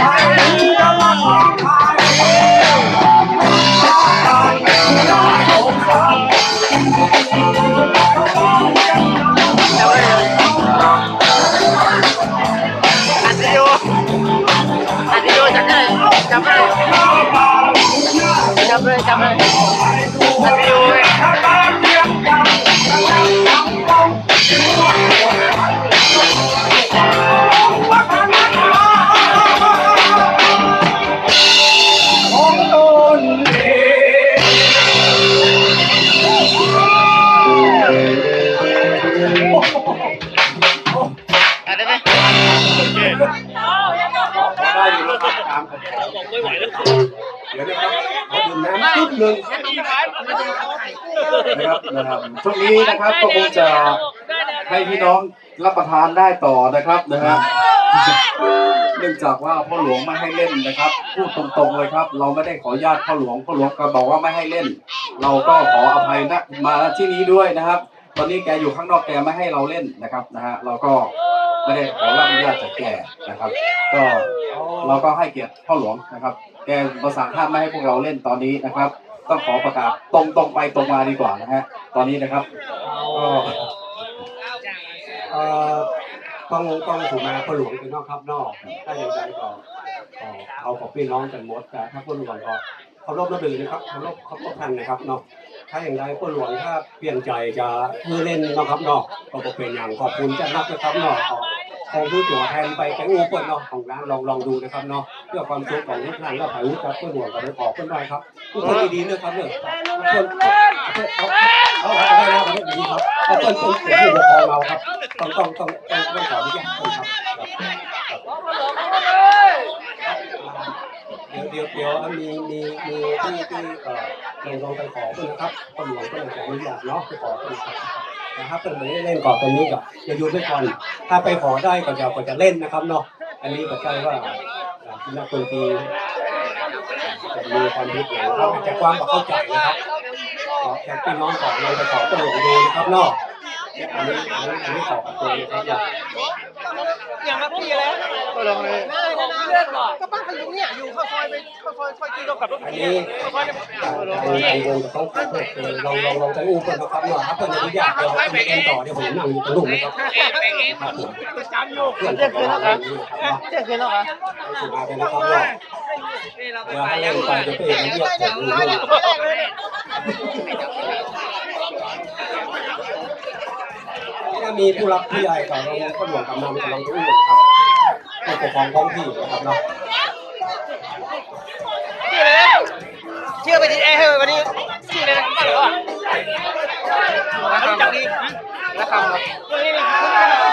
อั จับเลย อยู่แล้วครับตามผมไม่ไหวแล้วเดี๋ยวนะครับขอดื่มน้ำนิดนึงนะครับนะครับช่วงนี้นะครับก็คงจะให้พี่น้องรับประทานได้ต่อนะครับนะฮะเนื่องจากว่าพ่อหลวงไม่ให้เล่นนะครับ พูดตรงๆเลยครับ เราไม่ได้ขออนุญาตพ่อหลวงพ่อหลวงก็บอกว่าไม่ให้เล่น เราก็ขออภัยนะมาที่นี้ด้วยนะครับ ตอนนี้แกอยู่ข้างนอกแกไม่ให้เราเล่นนะครับนะฮะเราก็ ไม่ได้ขอรับอนุญาตจากแกนะครับ ก็เราก็ให้เกียรติพ่อหลวงนะครับ แกประสานห้ามไม่ให้พวกเราเล่นตอนนี้นะครับ ต้องขอประกาศตรงตรงไปตรงมาดีกว่านะฮะตอนนี้นะครับก็เอ่อต้องต้องถูกมาพ่อหลวงเป็นนอกครับนอกถ้าอย่างไรก็ก็เอาของพี่น้องกันหมดแต่ถ้าพ่อหลวงก็ เคารพนับถือนะครับเคารพเคารพท่านนะครับเนาะถ้าอย่างไรพ่อหลวงถ้าเปลี่ยนใจจะมือเล่นเนาะครับเนาะก็บ่เป็นอย่างขอบคุณจ้านักนะครับเนาะขอขอผู้ตัวแทนไปแกงอูเปิดเนาะของร้านลองลองดูนะครับเนาะเพื่อความสุขของทุกท่านและถ่ายรูปกับพ่อหลวงกับไปขอเพื่อนด้วยครับทุกคนดีๆเนอะครับเนอะเพื่อนเอาเอาเอาเอาเอาเอาดีครับเอาเพื่อนเพื่อนผู้ปกครองเราครับต้องต้องต้องต้องต้องขออนุญาตครับเดี๋ยวเดี๋ยวเดี๋ยวมีมีมีที่ที่เอ่อลองลองไปขอเพื่อนนะครับตำรวจก็เลยจะอนุญาตเนาะไปขอเพื่อนครับนะครับเป็นไม่ได้เล่นก่อนตรงนี้ก็จะหยุดไว้ก่อนถ้าไปขอได้ก็จะก็จะเล่นนะครับเนาะอันนี้ก็ใช่ว่าอ่าที่นักดนตรีจะมีความคิดอย่างเราจะความเข้าใจนะครับขอแค่พี่น้องขอเลยไปขอตำรวจดูนะครับเนาะอันนี้อันนี้อันนี้ขอกับตัวนะครับอย่างละพี่แล้วก็ลองเลยก็บ้านพยุงเนี่ยอยู่เข้าซ อยไปเข้าซอยซอยที่เรากลับรถอันเมนี้ล์เข้าซอยเนี่ยทางวงจะต้องลองลองลองจะอู้กันนะครับเนาะถ้าเกิดอนุญาตเดี๋ยวไปเอ็นต่อเดี๋ยวผมนั่งอยู่ตรงนู้นนะครับครับผมประจำอยู่เพื่อนเที่ยงคืนแล้วครับครับเที่ยงคืนแล้วครับสุดท้ายนะครับเนาะเดี๋ยวให้เล่นไปเดี๋ยวไปเอกมันเรียกผมถ้ามีผู้รักผู้ใหญ่กับเราก็หลวงกำนันกับเราทุกคนครับผู้ปกครองท้องที่นะครับเนาะ เชื่อไปทีเอให้วันนี้ชื่ออะไรนะบ้านเหรอรู้จักดีนะคำครับ